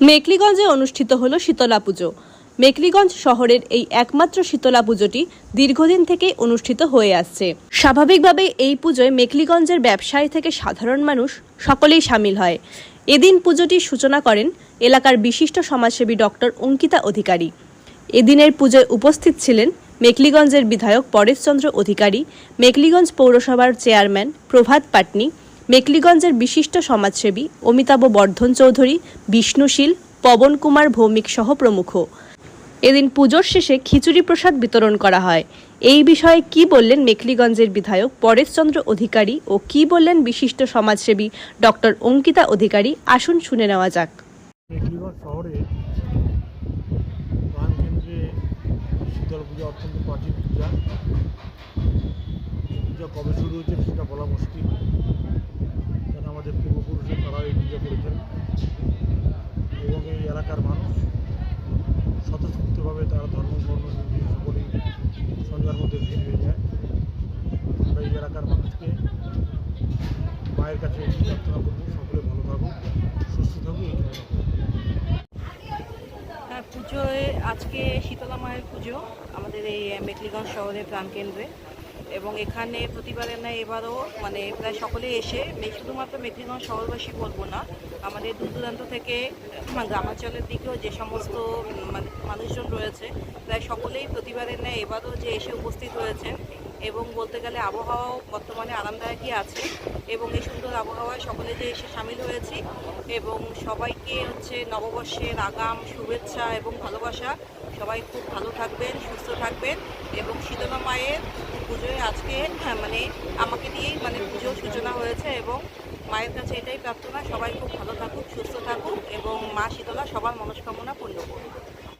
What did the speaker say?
মেকলিগঞ্জে অনুষ্ঠিত হল শীতলা পুজো। মেকলিগঞ্জ শহরের এই একমাত্র শীতলা পুজোটি দীর্ঘদিন থেকেই অনুষ্ঠিত হয়ে আসছে। স্বাভাবিকভাবে এই পুজোয় মেকলিগঞ্জের ব্যবসায়ী থেকে সাধারণ মানুষ সকলেই সামিল হয়। এদিন পুজোটির সূচনা করেন এলাকার বিশিষ্ট সমাজসেবী ডক্টর অঙ্কিতা অধিকারী। এদিনের পুজোয় উপস্থিত ছিলেন মেকলিগঞ্জের বিধায়ক পরেশচন্দ্র অধিকারী, মেকলিগঞ্জ পৌরসভার চেয়ারম্যান প্রভাত পাটনি মেকলিগঞ্জের বিশিষ্ট সমাজসেবী অমিতাভ বর্ধন চৌধুরী, বিষ্ণুশীল, পবন কুমার ভৌমিক সহ প্রমুখ। এদিন পুজোর শেষে খিচুড়ি প্রসাদ বিতরণ করা হয়। এই বিষয়ে কি বললেন মেখলিগঞ্জের বিধায়ক পরেশচন্দ্র অধিকারী ও কি বললেন বিশিষ্ট সমাজসেবী ডক্টর অঙ্কিতা অধিকারী? আসুন শুনে নেওয়া যাক। শহরে পূজা কবে শুরু হয়েছে সেটা বলা মুশকিল। কারণ আমাদের পূর্বপুরুষের তারা এই পূজা করেছেন। এবং এই এলাকার মানুষ স্বতঃস্ফূর্তভাবে তারা ধর্ম, বর্ণ সকলেই সন্ধ্যার মধ্যে ভিড় হয়ে যায়। আমরা এই এলাকার মানুষকে মায়ের কাছে প্রার্থনা করব, সকলে ভালো থাকুক, সুস্থ থাকুক হ্যাঁ পুজোয় আজকে শীতলা মায়ের পুজো আমাদের এই মেকলিগঞ্জ শহরের প্রাণকেন্দ্রে। এবং এখানে প্রতিবারের ন্যায় এবারও মানে প্রায় সকলেই এসে শুধুমাত্র মেকলিগঞ্জ শহরবাসী বলব না, আমাদের দূর দূরান্ত থেকে গ্রামাঞ্চলের দিকেও যে সমস্ত মানে মানুষজন রয়েছে, প্রায় সকলেই প্রতিবারের ন্যায় এবারও যে এসে উপস্থিত হয়েছেন এবং বলতে গেলে আবহাওয়াও বর্তমানে আরামদায়কই আছে এবং এই সুন্দর আবহাওয়ায় সকলে যে এসে সামিল হয়েছি এবং সবাইকে হচ্ছে নববর্ষের আগাম শুভেচ্ছা এবং ভালোবাসা। সবাই খুব ভালো থাকবেন, সুস্থ থাকবেন এবং শীতলা মায়ের আজকে হ্যাঁ, মানে আমাকে দিয়েই মানে পুজোর সূচনা হয়েছে এবং মায়ের কাছে এটাই প্রার্থনা সবাই খুব ভালো থাকুক সুস্থ থাকুক এবং মা শীতলা সবার মনস্কামনা পূর্ণ করুক।